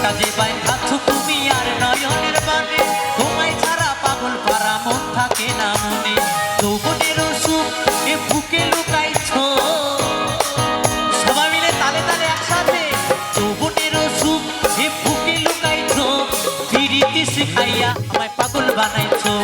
প্রাণটা যে বাইধাছ তুমি আর নয়নের বানে তোমায় ছাড়া পাগল পারা মন থাকে না মনে। যৌবনের সুখ এ বুকে লুকাইছো। সবাই মিলে তালে তালে একসাথে যৌবনের সুখ এ আমায় পাগল বানাইছো।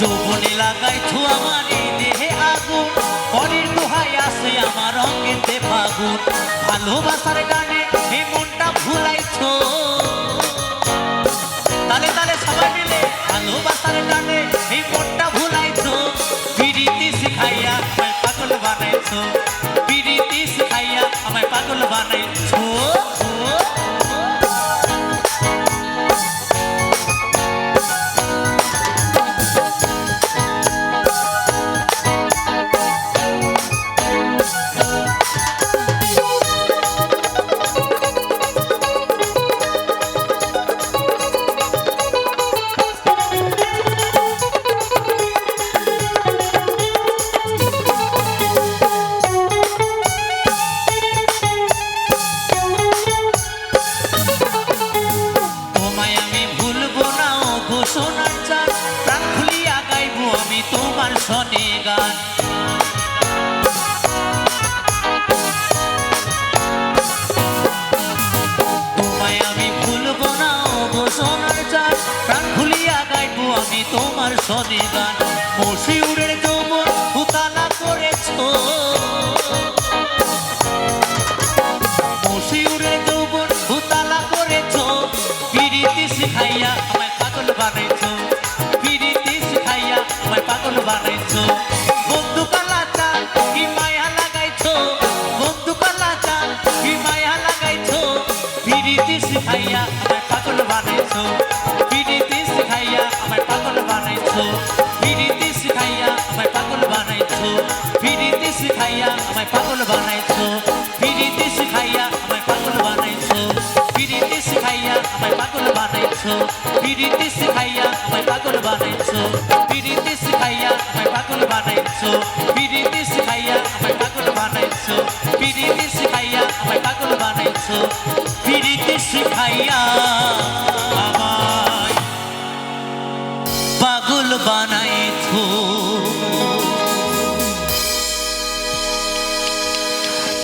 যৌবনে লাগাইছো আমার দেহে আগুন, পরের দোহাই আসে আমার অঙ্গেতে ফাগুন। ভালোবাসার গানে এই মনটা ভুলাইছো। তালে তালে সবাই মিলে ভালোবাসার গানে এই মনটা ভুলাইছো। পিরিতি শিখাইয়া পাগল বানাইছো। তোমার শনে গান মশিউরের যৌবন উতালা করেছ। মশিউরের যৌবন উতালা করেছ। পিরিতি শিখাইয়া আমায় পাগল বানাইছো। পিরিতি শিখাইয়া আমায় পাগল বানাইছো। শিখাইয়া বানাইছো পিরিতি শিখাইয়া আমায় পাগল বানাইছো। পিরিতি শিখাইয়া আমায় পাগল বানাইছো। পিরিতি শিখাইয়া আমায় পাগল বানাইছো। পিরিতি শিখাইয়া আমায় পাগল বানাইছো। পিরিতি শিখাইয়া আমায় পাগল বানাইছো। পিরিতি শিখাইয়া আমায় পাগল বানাইছো। পিরিতি শিখাইয়া আমায় পাগল বানাইছো। পিরিতি শিখাইয়া